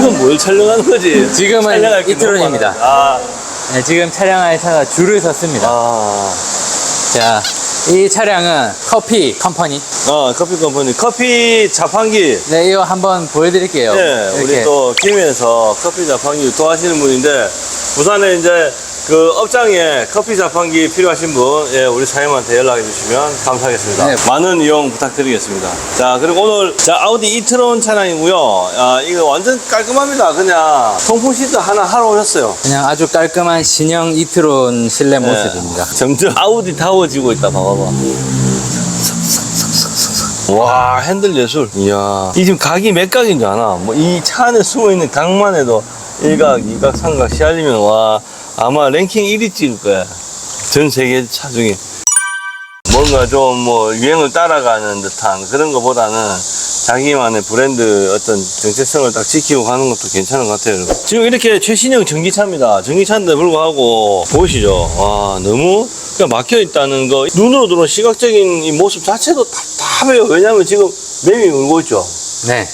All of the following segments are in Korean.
지금 뭘 촬영하는 거지? 지금은 촬영할 게 너무 이트론입니다. 많아. 아, 네, 지금 차량할 차가 줄을 섰습니다. 아. 자, 이 차량은 커피 컴퍼니. 어, 커피 컴퍼니. 커피 자판기. 네, 이거 한번 보여드릴게요. 네, 우리 이렇게. 또 김해에서 커피 자판기 유통하시는 분인데 부산에 이제 그 업장에 커피 자판기 필요하신 분, 예, 우리 사장님한테 연락해 주시면 감사하겠습니다. 네. 많은 이용 부탁드리겠습니다. 자, 그리고 오늘 자 아우디 이트론 차량이고요. 아, 이거 완전 깔끔합니다. 그냥 통풍 시트 하나 하러 오셨어요. 그냥 아주 깔끔한 신형 이트론 실내 모습입니다. 네. 점점 아우디 타워지고 있다. 봐봐봐. 와 핸들 예술. 이야. 이 지금 각이 몇 각인 줄 아나? 뭐 이 차 안에 숨어 있는 각만 해도 1각, 2각, 3각 시알리면 와 아마 랭킹 1위 찍을 거야. 전 세계 차 중에. 뭔가 좀 뭐 유행을 따라가는 듯한 그런 것보다는 자기만의 브랜드 어떤 정체성을 딱 지키고 가는 것도 괜찮은 것 같아요. 지금 이렇게 최신형 전기차입니다. 전기차인데 불구하고 보이시죠? 와 너무 그냥 막혀 있다는 거 눈으로 들어온 시각적인 이 모습 자체도 답답해요. 왜냐하면 지금 매미 울고 있죠. 네.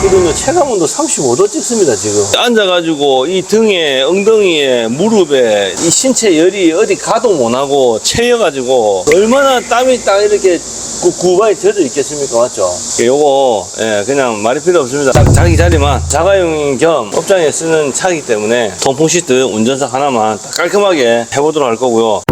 그거든요. 체감 온도 35도 찍습니다, 지금. 앉아가지고 이 등에, 엉덩이에, 무릎에 이 신체 열이 어디 가도 못하고 채여가지고 얼마나 땀이 딱 이렇게 구- 구바에 젖어 있겠습니까? 맞죠? 요거, 예, 그냥 말이 필요 없습니다. 딱 자기 자리만 자가용 겸 업장에 쓰는 차이기 때문에 통풍 시트 운전석 하나만 딱 깔끔하게 해보도록 할 거고요.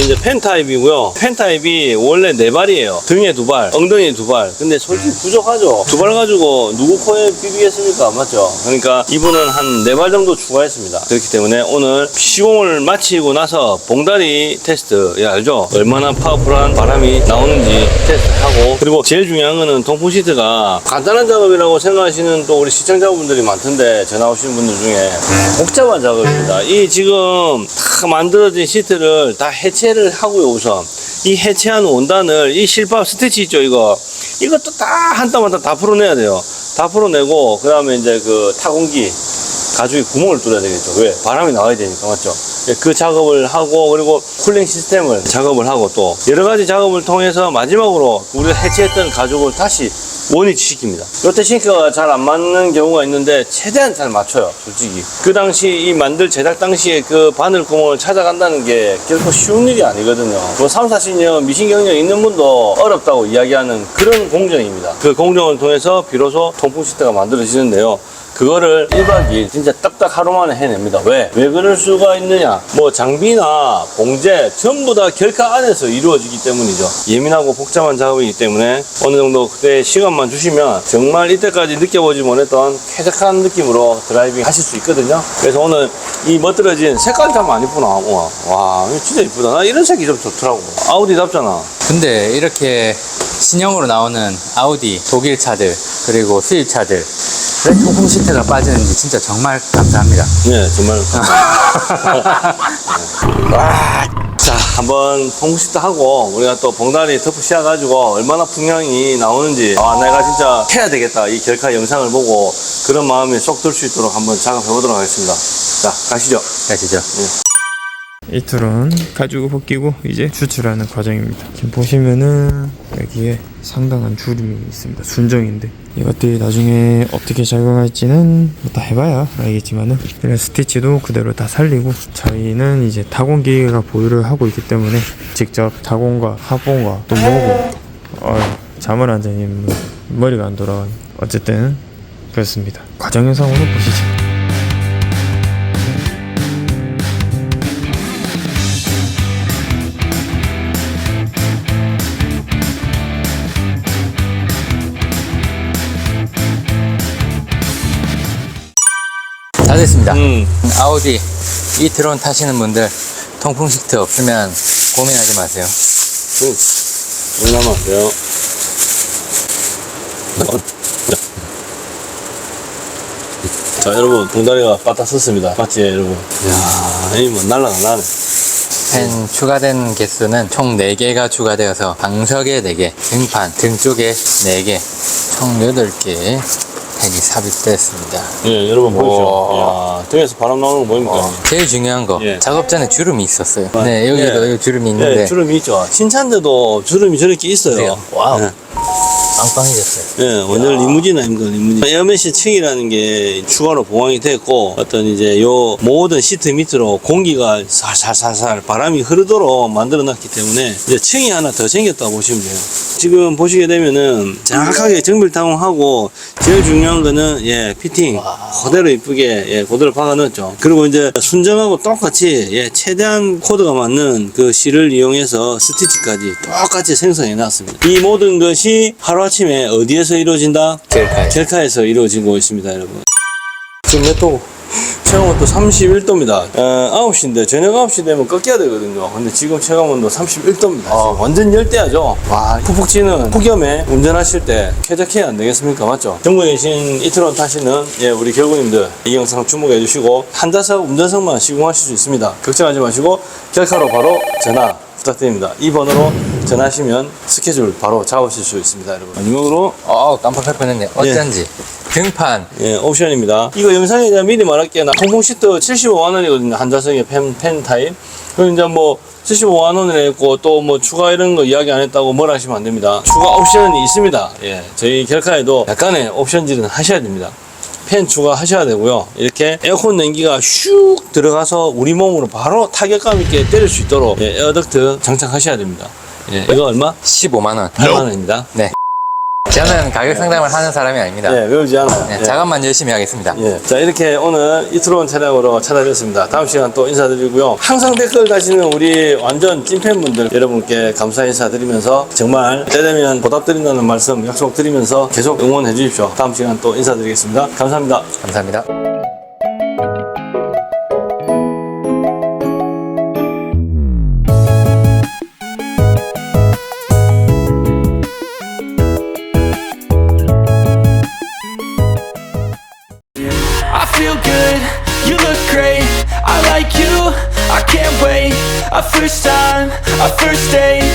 이제 펜 타입이고요. 펜 타입이 원래 네 발이에요. 등에 두 발, 엉덩이에 두 발. 근데 솔직히 부족하죠. 두 발 가지고 누구 코에 비비겠습니까? 맞죠? 그러니까 이분은 한 네 발 정도 추가했습니다. 그렇기 때문에 오늘 시공을 마치고 나서 봉다리 테스트, 예, 알죠? 얼마나 파워풀한 바람이 나오는지 테스트하고 그리고 제일 중요한 거는 통풍 시트가 간단한 작업이라고 생각하시는 또 우리 시청자분들이 많던데 전화 오시는 분들 중에 복잡한 작업입니다. 이 지금 다 만들어진 시트를 다 해체 를 하고요 우선. 이 해체한 원단을 이 실밥 스티치 있죠 이거? 이것도 다 한 땀 한 땀 다 풀어내야 돼요. 다 풀어내고 그 다음에 이제 그 타공기 가죽에 구멍을 뚫어야 되겠죠. 왜? 바람이 나와야 되니까 맞죠? 예, 그 작업을 하고 그리고 쿨링 시스템을 작업을 하고 또 여러 가지 작업을 통해서 마지막으로 우리가 해체했던 가죽을 다시 원위치 시킵니다. 로테 싱크가 잘 안 맞는 경우가 있는데 최대한 잘 맞춰요, 솔직히. 그 당시 이 만들 제작 당시에 그 바늘 구멍을 찾아간다는 게 결코 쉬운 일이 아니거든요. 뭐 3, 40년 미신 경력 있는 분도 어렵다고 이야기하는 그런 공정입니다. 그 공정을 통해서 비로소 통풍 시트가 만들어지는데요. 그거를 1박 2일 진짜 딱딱 하루 만에 해냅니다. 왜? 왜 그럴 수가 있느냐? 뭐 장비나 봉제 전부 다 결카 안에서 이루어지기 때문이죠. 예민하고 복잡한 작업이기 때문에 어느 정도 그때 시간만 주시면 정말 이때까지 느껴보지 못했던 쾌적한 느낌으로 드라이빙 하실 수 있거든요. 그래서 오늘 이 멋들어진 색깔이 참 많이 이쁘나. 와, 와 진짜 이쁘다. 나 이런 색이 좀 좋더라고. 아우디답잖아. 근데 이렇게 신형으로 나오는 아우디, 독일 차들, 그리고 수입 차들, 왜 통풍 시트가 빠지는지 진짜 정말 감사합니다. 네, 정말. 와, 자, 한번 통시트 하고 우리가 또 봉다리 덮어 씌워가지고 얼마나 풍향이 나오는지 아, 내가 진짜 해야 되겠다. 이 결카 영상을 보고 그런 마음이 쏙 들 수 있도록 한번 작업해 보도록 하겠습니다. 자, 가시죠. 가시죠. 이틀은 가지고 벗기고 이제 추출하는 과정입니다. 지금 보시면은 여기에 상당한 주름이 있습니다. 순정인데 이것들이 나중에 어떻게 작용할지는 뭐 다 해봐야 알겠지만은 이런 스티치도 그대로 다 살리고 저희는 이제 타공 기계가 보유를 하고 있기 때문에 직접 타공과 합본과 또 모고 어, 잠을 안 자니 머리가 안 돌아가 어쨌든 그렇습니다. 과정 영상으로 보시죠. 다 됐습니다. 음, 아우디 이트론 타시는 분들 통풍 시트 없으면 고민하지 마세요. 얼마나 돼요? 자, 여러분, 봉다리가 빠따 썼습니다. 맞지, 여러분? 이야, 이뭐 날라가 나네. 펜 추가된 개수는 총 4개가 추가되어서 방석에 4개, 등판, 등 쪽에 4개, 총 8개 의 펜이 삽입됐습니다. 예, 여러분? 우와. 이야, 등에서 바람 나오는 거 보입니까? 제일 중요한 거, 예. 작업 전에 주름이 있었어요. 아, 네, 여기도 예. 여기 주름이 있는데 네, 주름이 있죠. 신차인데도 주름이 저렇게 있어요. 그래요? 와우. 네. 빵빵해졌어요. 예, 완전 리무진 아닙니까, 리무진. 에어메시 층이라는 게 추가로 보강이 됐고, 어떤 이제 요 모든 시트 밑으로 공기가 살살살살 바람이 흐르도록 만들어 놨기 때문에 이제 층이 하나 더 생겼다고 보시면 돼요. 지금 보시게 되면은 정확하게 정밀타공하고 제일 중요한 거는 예, 피팅. 그대로 이쁘게 예, 그대로 박아 넣었죠. 그리고 이제 순정하고 똑같이 예, 최대한 코드가 맞는 그 실을 이용해서 스티치까지 똑같이 생성해 놨습니다. 이 모든 것이 하루 아침에 어디에서 이루어진다? 젤카에. 젤카에서 이루어지고 있습니다, 여러분. 지금 몇 도? 체감温도 31도입니다. 어, 9시인데 저녁 9시 되면 꺾여야 되거든요. 근데 지금 체감온도 31도입니다. 완전 열대야죠. 와, 푹푹 찌는 폭염에 운전하실 때 쾌적해야 안 되겠습니까? 맞죠? 전국에 계신 이트론 타시는 예, 우리 결구님들 이 영상 주목해 주시고 한자석 운전석만 시공하실 수 있습니다. 걱정하지 마시고 결카로 바로 전화 부탁드립니다. 이 번호로 전화하시면 스케줄 바로 잡으실 수 있습니다, 여러분. 마지막으로 어, 깜빡 할 뻔했네. 어쩐지. 등판. 예, 옵션입니다. 이거 영상에 대한 미리 말할게요. 나 통풍 시트 75만 원이거든요. 한자석의 펜, 펜 타입. 그럼 이제 뭐 75만 원을 했고 또 뭐 추가 이런 거 이야기 안 했다고 뭐라 하시면 안 됩니다. 추가 옵션이 있습니다. 예, 저희 결카에도 약간의 옵션질은 하셔야 됩니다. 팬 추가하셔야 되고요. 이렇게 에어컨 냉기가 슉 들어가서 우리 몸으로 바로 타격감 있게 때릴 수 있도록 예, 에어덕트 장착하셔야 됩니다. 예, 이거 얼마? 15만 원. 8만 원입니다. 저는 가격 상담을 하는 사람이 아닙니다. 예, 외우지 않아요. 네, 예. 작업만 열심히 하겠습니다. 예. 자, 이렇게 오늘 이트론 차량으로 찾아뵙습니다. 다음 시간 또 인사드리고요. 항상 댓글 다시는 우리 완전 찐팬분들 여러분께 감사 인사드리면서 정말 때 되면 보답드린다는 말씀 약속드리면서 계속 응원해 주십시오. 다음 시간 또 인사드리겠습니다. 감사합니다. 감사합니다. First time, a first date